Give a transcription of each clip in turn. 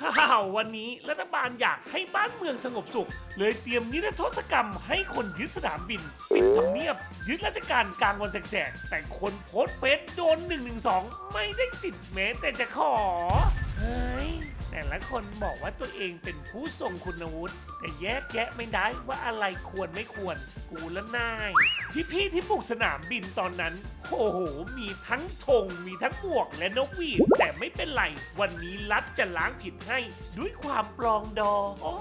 ข่าววันนี้รัฐบาลอยากให้บ้านเมืองสงบสุข เลยเตรียมนิรโทษกรรมให้คนยึดสนามบิน ปิดทำเนียบ ยึดราชการกลางวันแสกๆ แต่คนโพสต์เฟซโดน112ไม่ได้สิทธิ์แม้แต่จะขอ คนบอกว่าตัวเองเป็นผู้ทรงคุณวุฒิแต่แยกแยะไม่ได้ว่าอะไรควรไม่ควร กูและนาย พี่ๆที่บุกสนามบินตอนนั้น โอ้โห มีทั้งธงมีทั้งหมวกและนกหวีดแต่ไม่เป็นไร วันนี้รัฐจะล้างผิดให้ ด้วยความปลองดองโอ้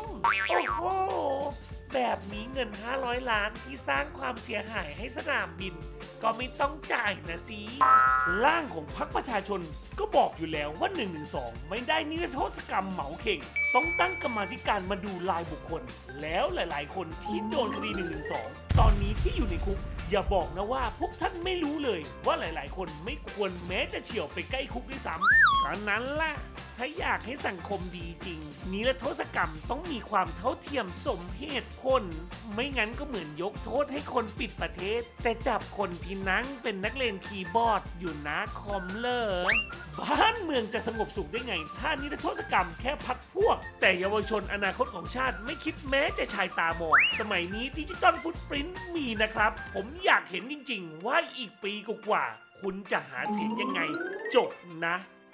โห แบบนี้เงิน 500 ล้านที่สร้างความเสียหายให้สนามบิน ก็ไม่ต้องจ่ายนะสิร่างของพรรคประชาชนก็บอกอยู่แล้วว่า112ไม่ได้นิรโทษกรรมเหมาเข่ง ต้องตั้งกรรมาธิการมาดูรายบุคคล แล้วหลาย ๆ คนที่โดนคดี112ตอนนี้ที่อยู่ในคุก อย่าบอกนะว่าพวกท่านไม่รู้เลย ว่าหลาย ๆ คนไม่ควรแม้จะเฉียวไปใกล้คุกด้วยซ้ำฉะนั้นล่ะ ถ้าอยากให้สังคมดีจริง นิรโทษกรรมต้องมีความเท่าเทียมสมเหตุผล ไม่งั้นก็เหมือนยกโทษให้คนปิดประเทศ แต่จับคนที่นั่งเป็นนักเลงคีย์บอร์ดอยู่นะคอมเลยบ้านเมืองจะสงบสุขได้ไง ถ้านิรโทษกรรมแค่พักพวก แต่เยาวชนอนาคตของชาติไม่คิดแม้จะชายตามอง สมัยนี้ดิจิตอลฟุตปรินต์มีนะครับ ผมอยากเห็นจริง ๆ ว่าอีกปีกว่าคุณจะหาเสียงยังไง จบนะ